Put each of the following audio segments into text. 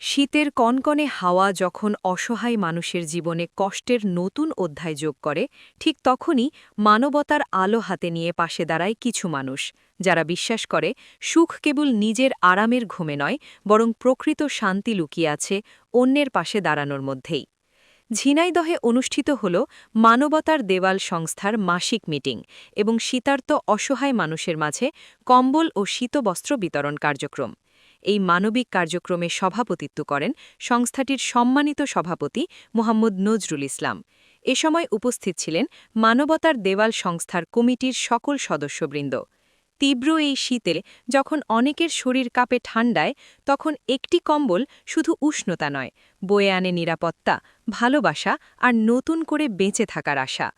শীতের কনকনে হাওয়া যখন অসহায় মানুষের জীবনে কষ্টের নতুন অধ্যায় যোগ করে, ঠিক তখনই মানবতার আলো হাতে নিয়ে পাশে দাঁড়ায় কিছু মানুষ, যারা বিশ্বাস করে সুখ কেবল নিজের আরামের ঘুমে নয়, বরং প্রকৃত শান্তি লুকিয়ে আছে অন্যের পাশে দাঁড়ানোর মধ্যেই। ঝিনাইদহে অনুষ্ঠিত হল মানবতার দেওয়াল সংস্থার মাসিক মিটিং এবং শীতার্ত অসহায় মানুষের মাঝে কম্বল ও শীতবস্ত্র বিতরণ কার্যক্রম। এই মানবিক কার্যক্রমে সভাপতিত্ব করেন সংস্থাটির সম্মানিত সভাপতি মোহাম্মদ নজরুল ইসলাম। এ সময় উপস্থিত ছিলেন মানবতার দেওয়াল সংস্থার কমিটির সকল সদস্যবৃন্দ। তীব্র এই শীতে যখন অনেকের শরীর কাঁপে ঠান্ডায়, তখন একটি কম্বল শুধু উষ্ণতা নয়, বয়ে আনে নিরাপত্তা, ভালোবাসা আর নতুন করে বেঁচে থাকার আশা।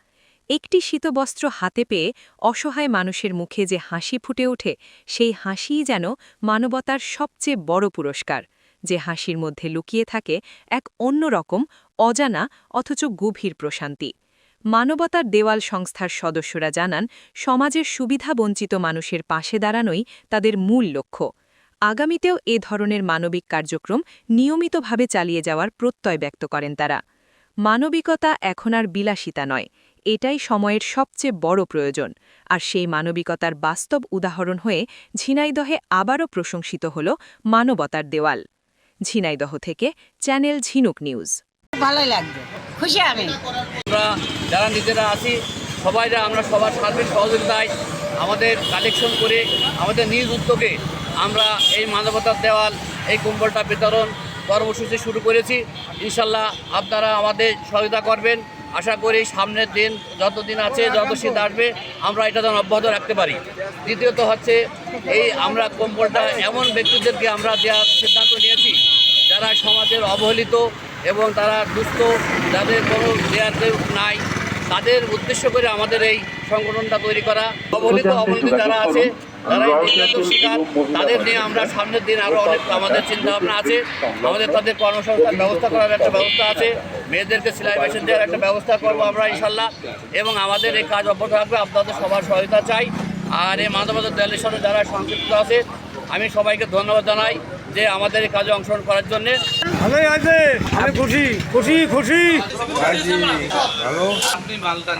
একটি শীতবস্ত্র হাতে পেয়ে অসহায় মানুষের মুখে যে হাসি ফুটে ওঠে, সেই হাসিই যেন মানবতার সবচেয়ে বড় পুরস্কার। যে হাসির মধ্যে লুকিয়ে থাকে এক অন্যরকম অজানা অথচ গভীর প্রশান্তি। মানবতার দেওয়াল সংস্থার সদস্যরা জানান, সমাজের সুবিধাবঞ্চিত মানুষের পাশে দাঁড়ানোই তাদের মূল লক্ষ্য। আগামীতেও এ ধরনের মানবিক কার্যক্রম নিয়মিতভাবে চালিয়ে যাওয়ার প্রত্যয় ব্যক্ত করেন তারা। মানবিকতা এখন আর বিলাসিতা নয়। এটাই সময়ের সবচেয়ে বড় প্রয়োজন। আর সেই মানবিকতার বাস্তব উদাহরণ হয়ে ঝিনাইদহে আবারও প্রশংসিত হল মানবতার দেওয়াল। ঝিনাইদহ থেকে চ্যানেল ঝিনুক নিউজ। ভালোই লাগবে। খুশি আমি। আমরা যারা নিজেরা আছি সবাইরা আমরা সবার সার্বিক সহযোগিতায় আমাদের কালেকশন করে আমাদের নিজ উদ্যোগে আমরা এই মানবতার দেওয়াল এই কম্বলটা বিতরণ কর্মসূচি শুরু করেছি। ইনশাল্লাহ আপনারা আমাদের সহযোগিতা করবেন। আশা করি সামনের দিন যত দিন আছে যত শীত আসবে আমরা এটা যেন অব্যাহত রাখতে পারি। দ্বিতীয়ত হচ্ছে এই আমরা কম্বলটা এমন ব্যক্তিদেরকে আমরা দেওয়ার সিদ্ধান্ত নিয়েছি যারা সমাজের অবহেলিত এবং তারা দুস্থ যাদের কোনো দেয়ার কেউ নাই তাদের উদ্দেশ্য করে আমাদের এই সংগঠনটা তৈরি করা। অবহেলিত অবহেলিত যারা আছে যারা এই শিকার। তাদের নিয়ে আমরা সামনের দিন আরও অনেক আমাদের চিন্তা ভাবনা আছে। আমাদের তাদের কর্মসংস্থান ব্যবস্থা করার একটা ব্যবস্থা আছে। মেয়েদেরকে সেলাই মেশিন দেওয়ার একটা ব্যবস্থা করব আমরা ইনশাল্লাহ। এবং আমাদের এই কাজ অব্যাহত থাকবে। আপনাদের সবার সহায়তা চাই। আর এই মানবতার দলের সাথে যারা সংযুক্ত আছে আমি সবাইকে ধন্যবাদ জানাই যে আমাদের এই কাজে অংশগ্রহণ করার জন্যে। ভালোই আছে। আমি খুশি। খুশি খুশি। আপনি মালটা